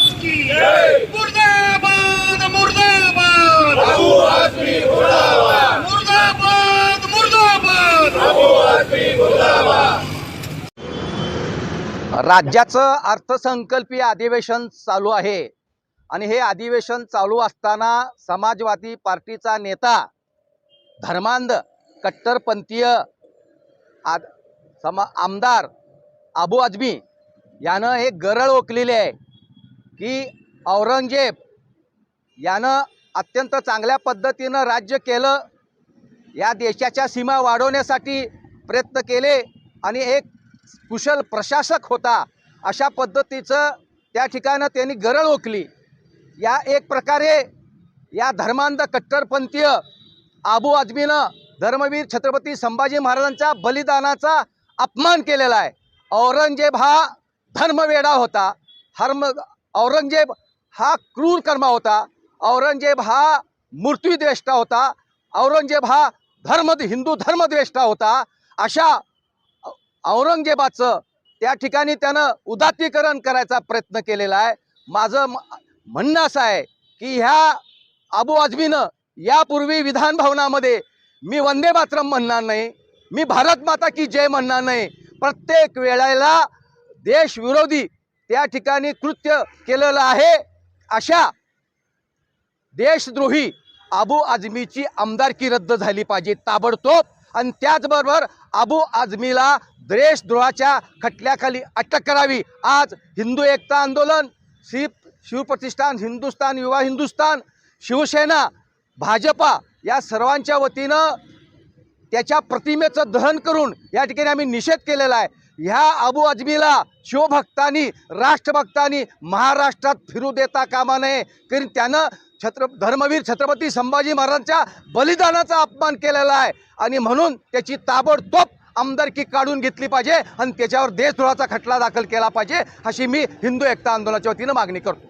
महाराज की मुर्दाबाद. मुर्दाबाद. मुर्दाबाद मुर्दाबाद. राज्याचं अर्थसंकल्पीय अधिवेशन चालू आहे. आणि हे अधिवेशन चालू असताना समाजवादी पार्टीचा नेता धर्मांध कट्टरपंथीय आद समा आमदार अबू आझमी यानं एक गरळ ओकलेली आहे. की औरंगजेब यानं अत्यंत चांगल्या पद्धतीनं राज्य केलं. या देशाच्या सीमा वाढवण्यासाठी प्रयत्न केले आणि एक कुशल प्रशासक होता. अशा पद्धतीचं त्या ठिकाणं त्यांनी गरळ ओकली. या एक प्रकारे या धर्मांध कट्टरपंथीय आबू आझमीनं धर्मवीर छत्रपती संभाजी महाराजांच्या बलिदानाचा अपमान केलेला आहे. औरंगजेब हा धर्मवेडा होता. हर्म औरंगजेब हा क्रूर कर्मा होता औरंगजेब हा मूर्तिद्वेष्टा होता औरंगजेब हा धर्म हिंदू धर्मद्वेष्टा होता अशा औरंगजेबाचं त्या ठिकाणी त्यानं उदात्तीकरण करायचा प्रयत्न केलेला आहे. माझं म- म्हणणं असं आहे की ह्या अबू आजमीनं यापूर्वी विधान भवनामध्ये मी वंदे मातरम म्हणणार नाही मी भारत माता की जय म्हणणार नाही. प्रत्येक वेळेला देशविरोधी त्या ठिकाणी कृत्य केलेलं आहे. अशा देशद्रोही अबू आझमीची आमदारकी रद्द झाली पाहिजे ताबडतोब. आणि त्याचबरोबर अबू आझमीला देशद्रोहाच्या खटल्याखाली अटक करावी. आज हिंदू एकता आंदोलन शिव शिवप्रतिष्ठान हिंदुस्तान युवा हिंदुस्तान शिवसेना भाजपा या सर्वांच्या वतीनं त्याच्या प्रतिमेचं दहन करून या ठिकाणी आम्ही निषेध केलेला आहे. ह्या अबू अजमीला शिवभक्तांनी राष्ट्रभक्तांनी महाराष्ट्रात फिरू देता कामा नये. कारण त्यानं छत्र धर्मवीर छत्रपती संभाजी महाराजांच्या बलिदानाचा अपमान केलेला आहे. आणि म्हणून त्याची ताबडतोब आमदारकी काढून घेतली पाहिजे आणि त्याच्यावर देशद्रोहाचा खटला दाखल केला पाहिजे अशी मी हिंदू एकता आंदोलनाच्या वतीनं मागणी करतो.